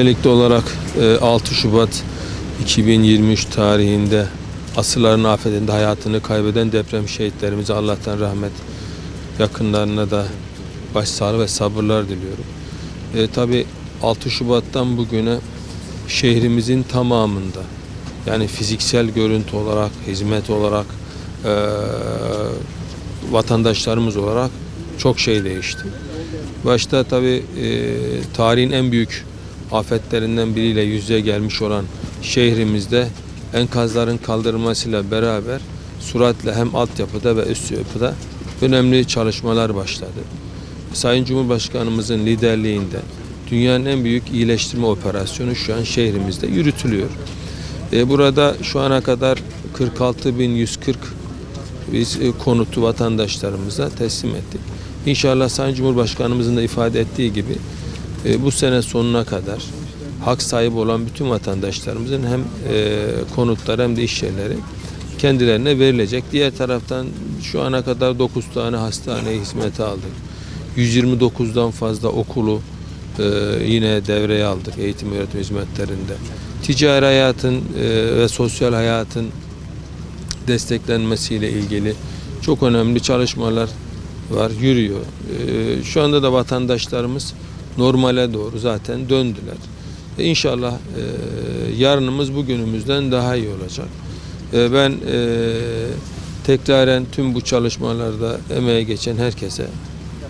Öncelikli olarak e, 6 Şubat 2023 tarihinde asırların afetinde hayatını kaybeden deprem şehitlerimize Allah'tan rahmet, yakınlarına da başsağlığı ve sabırlar diliyorum. E, Tabi 6 Şubat'tan bugüne şehrimizin tamamında yani fiziksel görüntü olarak, hizmet olarak, e, vatandaşlarımız olarak çok şey değişti. Başta tabi tarihin en büyük afetlerinden biriyle yüzeye gelmiş olan şehrimizde enkazların kaldırılmasıyla beraber süratle hem altyapıda ve üst yapıda önemli çalışmalar başladı. Sayın Cumhurbaşkanımızın liderliğinde dünyanın en büyük iyileştirme operasyonu şu an şehrimizde yürütülüyor. E, burada şu ana kadar 46.140 biz e, konutu vatandaşlarımıza teslim ettik. İnşallah Sayın Cumhurbaşkanımızın da ifade ettiği gibi e, bu sene sonuna kadar hak sahibi olan bütün vatandaşlarımızın hem e, konutları hem de iş yerleri kendilerine verilecek. Diğer taraftan şu ana kadar 9 tane hastaneye hizmete aldık. 129'dan fazla okulu e, yine devreye aldık eğitim öğretim hizmetlerinde. Ticari hayatın e, ve sosyal hayatın desteklenmesiyle ilgili çok önemli çalışmalar var, yürüyor. Ee, şu anda da vatandaşlarımız normale doğru zaten döndüler. E, İnşallah e, yarınımız bugünümüzden daha iyi olacak. E, ben e, tekraren tüm bu çalışmalarda emeğe geçen herkese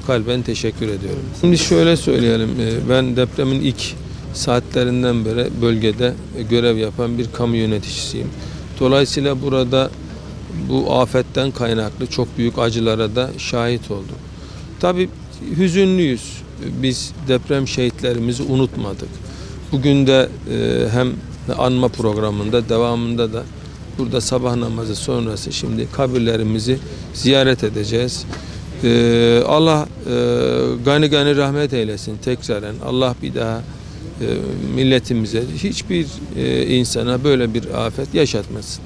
kalben teşekkür ediyorum. Şimdi şöyle söyleyelim, e, ben depremin ilk saatlerinden beri bölgede görev yapan bir kamu yöneticisiyim. Dolayısıyla burada bu afetten kaynaklı çok büyük acılara da şahit olduk. Tabii hüzünlüyüz. Biz deprem şehitlerimizi unutmadık. Bugün de e, hem anma programında devamında da burada sabah namazı sonrası şimdi kabirlerimizi ziyaret edeceğiz. E, Allah e, gani gani rahmet eylesin tekraren. Allah bir daha milletimize hiçbir insana böyle bir afet yaşatmasın.